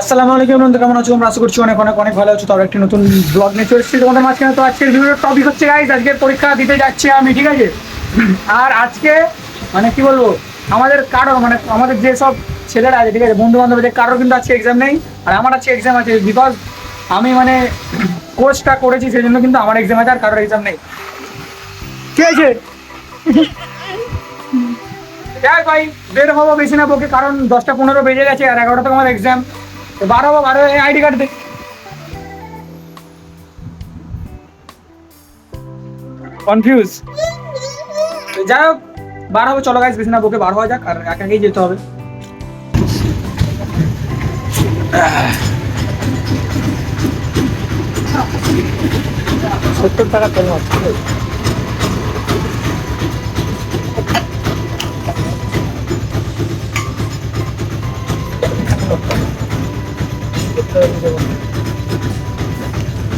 আসসালামু আলাইকুম বন্ধু, কেমন আছো? আমরা আশা করছি অনেক অনেক অনেক ভালো আছো। তো একটি নতুন ব্লগ নিয়ে চলে এসেছি। তোমাদের মাঝখানে তো আজকের ভিডিওর টপিক হচ্ছে গাইজ আজকের পরীক্ষা দিতে যাচ্ছি আমি, ঠিক আছে? আর আজকে মানে কি বলব, আমাদের কারও মানে আমাদের যে সব ছেলেরা আছে, ঠিক আছে বন্ধু বান্ধবদের কারোর কিন্তু আজকে এক্সাম নেই, আর আমার আজকে এক্সাম আছে বিকজ আমি মানে কোর্সটা করেছি, সেই জন্য কিন্তু আমার এক্সাম আছে আর কারোর এক্সাম নেই। ঠিক আছে? যাই ভাই, বের হব বেশি না বকে, কারণ দশটা পনেরো বেজে গেছে আর এগারোটা তো আমার এক্সাম বারো হব, বারো আইডি কার্ড দে। কনফিউজ যাই হোক, বার হব, চলো গাইস বেশি না বকে, বার হওয়া যাক, আর একা একাই যেতে হবে। সত্তর টাকা তেল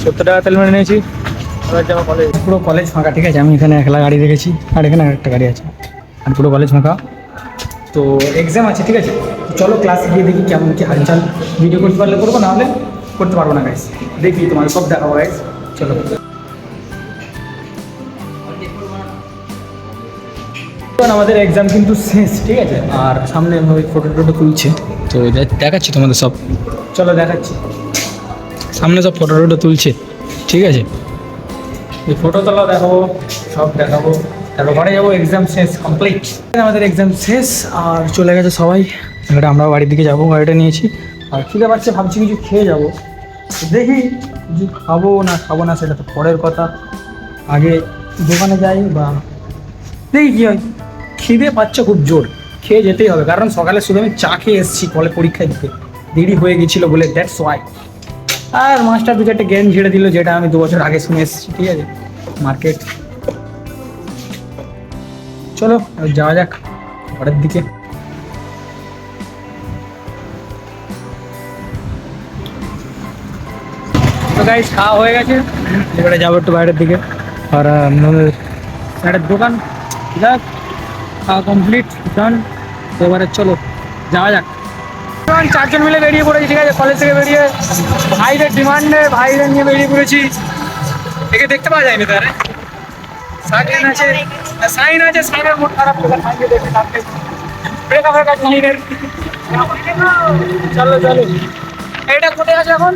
সত্তর টাকা তেল মেরে নিয়েছি। কলেজ পুরো কলেজ ফাঁকা, ঠিক আছে? আমি এখানে একলা গাড়ি রেখেছি, আর এখানে একটা গাড়ি আছে, আর পুরো কলেজ ফাঁকা। তো এক্সাম আছে, ঠিক আছে? চলো ক্লাসে গিয়ে দেখি কেমন কি হালচাল। ভিডিও করতে পারলে করব নাহলে করতে পারব না গাইস দেখি তোমার সব দেখাবো গাইস চলো। এখন আমাদের এক্সাম কিন্তু শেষ ঠিক আছে? আর সামনে ওই ফটো টটো তুলছে। তো দেখাচ্ছি তোমাদের সব। চলো দেখাচ্ছি। সামনে সব ফটো টটো তুলছে ঠিক আছে? এই ফটো তোলা দেখাবো সব দেখাবো। তারপর ঘরে যাব এক্সাম শেষ কমপ্লিট আমাদের এক্সাম শেষ আর চলে গেছে সবাই। এবারে আমরা বাড়ির দিকে যাব গাড়িটা নিয়েছি। আর খিদে পাচ্ছে ভাবছি কিছু খেয়ে যাব। দেখি কিছু খাব না খাব না সেটা তো পরের কথা। আগে দোকানে যাই বা দেখি কী হয়। খিদে পাচ্ছে খুব জোর। খেয়ে যেতেই হবে। কারণ সকালে শুধু আমি চা খেয়ে এসেছি কলে পরীক্ষা দিতে। দেরি হয়ে গেছিল বলে দ্যাটস ওয়াই আর মাস্টার দু চারটে জ্ঞান ঝেড়ে দিল যেটা আমি দু বছর আগে শুনে এসেছি, ঠিক আছে? মার্কেট। চলো যাওয়া যাক ঘরের দিকে। তো খাওয়া হয়ে গেছে। এবারে যাব একটু বাইরের দিকে। আর একটা দোকান। যাক খাওয়া কমপ্লিট ডান এবারে চলো যাওয়া যাক। চারজন মিলে বেরিয়ে পড়েছি ঠিক আছে? কলেজ থেকে বেরিয়ে ভাইদের ডিমান্ডে ভাইদের নিয়ে বেরিয়ে পড়েছি। একে দেখতে পাওয়া যায়নি তারে সাইন আছে। সাইন আছে সাইনের মুড খারাপ করে সাইনকে দেখে থাকতে ব্রেকআপ হয়ে গেছে সাইনের চলো চলো। এটা কোথায় আছে এখন?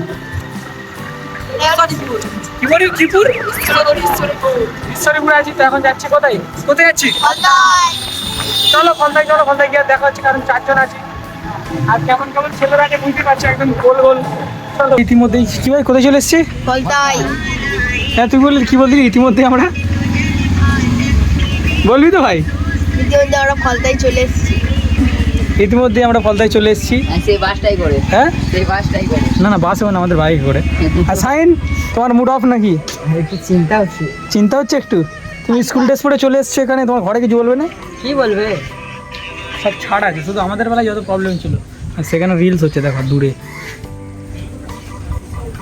কি বলি কিপুর ঈশ্বরীপুরে আছি তো এখন যাচ্ছি কোথায়? কোথায় যাচ্ছি চলো ফলতায় চলো ফলতায় গিয়ে দেখা হচ্ছে কারণ চারজন আছি। আর কেমন কেমন ছেলেরা আছে বুঝতে পারছি একদম গোল গোল। চলো। ইতিমধ্যেই কি ভাই কোথায় চলে এসছি? হ্যাঁ তুই বললি কি বললি ইতিমধ্যে আমরা? বলবি তো ভাই। ইতিমধ্যে আমরা ফলতাই চলে এসেছি। ইতিমধ্যে আমরা ফলতায় চলে এসেছি। সেই বাসটাই করে। হ্যাঁ? সেই বাসটাই করে। না না বাসে না আমাদের বাইক করে। আর সাইন তোমার মুড অফ নাকি? একটু চিন্তা হচ্ছে। চিন্তা হচ্ছে একটু। তুমি স্কুল ড্রেস পরে চলে এসছো এখানে তোমার ঘরে কিছু বলবে না? কি বলবে? সব ছাড় আছে শুধু আমাদের বেলায় যত প্রবলেম ছিল। আর সেখানে রিলস হচ্ছে দেখো দূরে।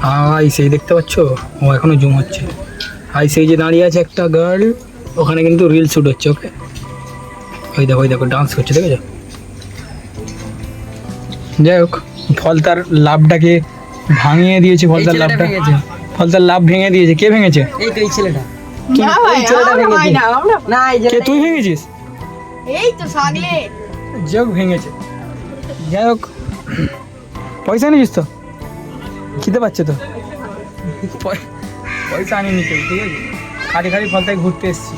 হাই সেই দেখতে পাচ্ছ? ও এখনও জুম হচ্ছে। হাই সেই যে দাঁড়িয়ে আছে একটা গার্ল ওখানে কিন্তু রিল শুট হচ্ছে ওকে ওই দেখো ওই দেখো ডান্স করছে দেখেছ? যাই হোক ফলতার লাভটাকে ভাঙিয়ে দিয়েছে ফলতার লাভটা। ফলতার লাভ ভেঙে দিয়েছে। কে ভেঙেছে? এই তো এই ছেলেটা। তুই ভেঙেছিস? এই তো সাগলে। যোগ ভেঙেছে। যাই হোক পয়সা নিস তো? খিদে পাচ্ছে তো? পয়- পয়সা আনিনি কেউ ঠিক আছে? খালি খালি ফলতায় ঘুরতে এসছি।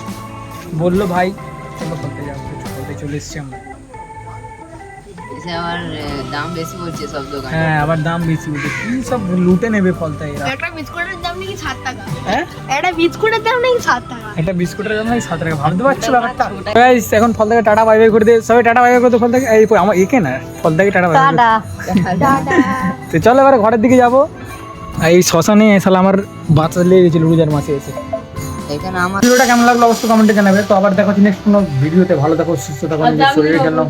বলল ভাই চলো ফলতে যাব ফলতে চলে এসছি আমরা। এসে আমার দাম বেশি বলছে সব দোকানে। হ্যাঁ আবার দাম বেশি বলছে। কি সব লুটে নেবে ফলতা এরা? একটা বিস্কুটের দাম নাকি সাত টাকা। হ্যাঁ? একটা বিস্কুটের দাম নাকি সাত টাকা। একটা বিস্কুটের দাম নাকি সাত টাকা। ভাবতে পারছ ব্যাপারটা? Guys, এখন ফল থেকে টাটা বাই বাই করে দিয়ে সবাই টাটা বাই বাই করতে ফল থেকে এই আমার একে না ফল থেকে টাটা বাই বাই টাটা। তো চলো এবার ঘরের দিকে যাব। এই শ্মশানে এসাল আমার বাচ্চা লেগে গেছিল রোজার মাসে এসে। এখানে আমার ভিডিওটা কেমন লাগল অবশ্যই কমেন্টে জানাবে। তো আবার দেখা হচ্ছে নেক্সট কোনো ভিডিওতে। ভালো থাকো সুস্থ থাকো নিজের শরীরে খেলাম